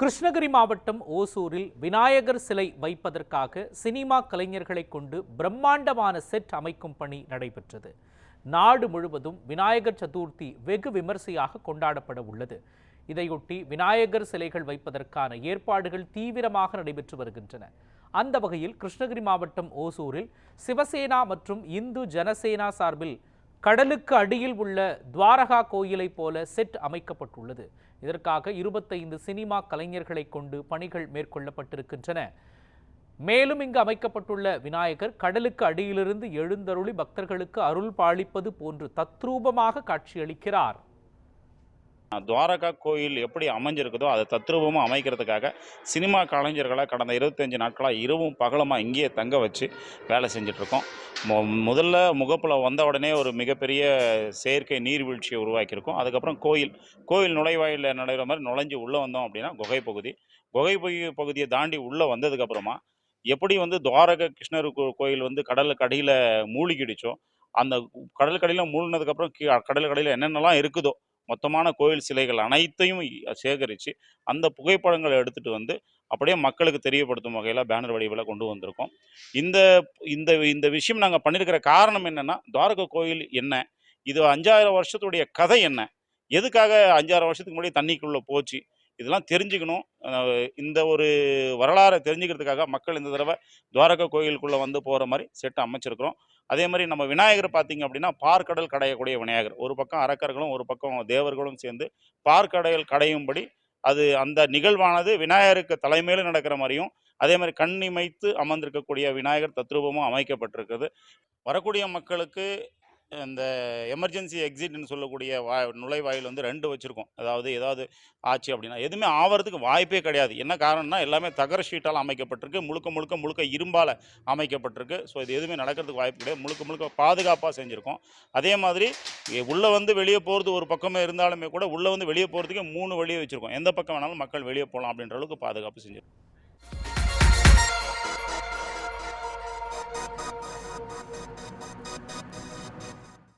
கிருஷ்ணகிரி மாவட்டம் ஓசூரில் விநாயகர் சிலை வைப்பதற்காக சினிமா கலைஞர்களை கொண்டு பிரம்மாண்டமான செட் அமைக்கும் பணி நடைபெற்றது. நாடு முழுவதும் விநாயகர் சதுர்த்தி வெகு விமர்சையாக கொண்டாடப்பட உள்ளது. இதையொட்டி விநாயகர் சிலைகள் வைப்பதற்கான ஏற்பாடுகள் தீவிரமாக நடைபெற்று வருகின்றன. அந்த வகையில் கிருஷ்ணகிரி மாவட்டம் ஓசூரில் சிவசேனா மற்றும் இந்து ஜனசேனா சார்பில் கடலுக்கு அடியில் உள்ள துவாரகா கோயிலைப் போல செட் அமைக்கப்பட்டுள்ளது. இதற்காக இருபத்தைந்து சினிமா கலைஞர்களை கொண்டு பணிகள் மேற்கொள்ளப்பட்டிருக்கின்றன. மேலும் இங்கு அமைக்கப்பட்டுள்ள விநாயகர் கடலுக்கு அடியிலிருந்து எழுந்தருளி பக்தர்களுக்கு அருள் பாலிப்பது போன்று தத்ரூபமாக காட்சியளிக்கிறார். துவாரகா கோயில் எப்படி அமைஞ்சிருக்குதோ அதை தத்ரூபமாக அமைக்கிறதுக்காக சினிமா கலைஞர்களை கடந்த இருபத்தஞ்சு நாட்களாக இரவும் பகலமாக இங்கேயே தங்க வச்சு வேலை செஞ்சிட்ருக்கோம். மொ முதல்ல முகப்பில் வந்த உடனே ஒரு மிகப்பெரிய செயற்கை நீர்வீழ்ச்சியை உருவாக்கியிருக்கோம். அதுக்கப்புறம் கோயில் கோயில் நுழைவாயிலில் நுழையிற மாதிரி நுழைஞ்சு உள்ளே வந்தோம் அப்படின்னா குகை பகுதி. குகை பகுதியை தாண்டி உள்ளே வந்ததுக்கப்புறமா எப்படி வந்து துவாரக கிருஷ்ணர் கோயில் வந்து கடலுக்கு அடியில் மூழ்கிடுச்சோ அந்த கடலுக்கு அடியில் மூழ்கினதுக்கப்புறம் கீ என்னென்னலாம் இருக்குதோ மொத்தமான கோயில் சிலைகள் அனைத்தையும் சேகரித்து அந்த புகைப்படங்களை எடுத்துகிட்டு வந்து அப்படியே மக்களுக்கு தெரியப்படுத்தும் வகையில் பேனர் வடிவில் கொண்டு வந்திருக்கோம். இந்த இந்த இந்த விஷயம் நாங்கள் பண்ணியிருக்கிற காரணம் என்னென்னா துவாரக கோயில் என்ன? இது அஞ்சாயிரம் வருஷத்துடைய கதை என்ன? எதுக்காக அஞ்சாயிரம் வருஷத்துக்கு முன்னாடி தண்ணிக்குள்ளே போச்சு? இதெல்லாம் தெரிஞ்சுக்கணும். இந்த ஒரு வரலாறை தெரிஞ்சுக்கிறதுக்காக மக்கள் இந்த தடவை துவாரகா கோயிலுக்குள்ளே வந்து போகிற மாதிரி செட்டு அமைச்சிருக்கிறோம். அதே மாதிரி நம்ம விநாயகர் பார்த்தீங்க அப்படின்னா பார்க்கடல் கடையக்கூடிய விநாயகர். ஒரு பக்கம் அரக்கர்களும் ஒரு பக்கம் தேவர்களும் சேர்ந்து பார்க்கடல் கடையும்படி அது அந்த நிகழ்வானது விநாயகருக்கு தலைமையில் நடக்கிற மாதிரியும் அதே மாதிரி கண்ணிமைத்து அமர்ந்திருக்கக்கூடிய விநாயகர் தத்ரூபமும் அமைக்கப்பட்டிருக்குது. வரக்கூடிய மக்களுக்கு இந்த எமர்ஜென்சி எக்ஸிட்னு சொல்லக்கூடிய வா நுழைவாயில் வந்து ரெண்டு வச்சுருக்கோம். அதாவது ஏதாவது ஆச்சு அப்படின்னா எதுவுமே ஆவறதுக்கு வாய்ப்பே கிடையாது. என்ன காரணம்னா எல்லாமே தகர ஷீட்டால் அமைக்கப்பட்டிருக்கு. முழுக்க முழுக்க முழுக்க இரும்பால் அமைக்கப்பட்டிருக்கு. ஸோ இது எதுவுமே நடக்கிறதுக்கு வாய்ப்பு கிடையாது. முழுக்க முழுக்க பாதுகாப்பாக செஞ்சுருக்கோம். அதே மாதிரி உள்ளே வந்து வெளியே போகிறது ஒரு பக்கமே இருந்தாலுமே கூட உள்ளே வந்து வெளியே போகிறதுக்கே மூணு வழியை வச்சுருக்கோம். எந்த பக்கம் வேணாலும் மக்கள் வெளியே போகலாம் அப்படின்ற அளவுக்கு பாதுகாப்பு செஞ்சுருக்கோம்.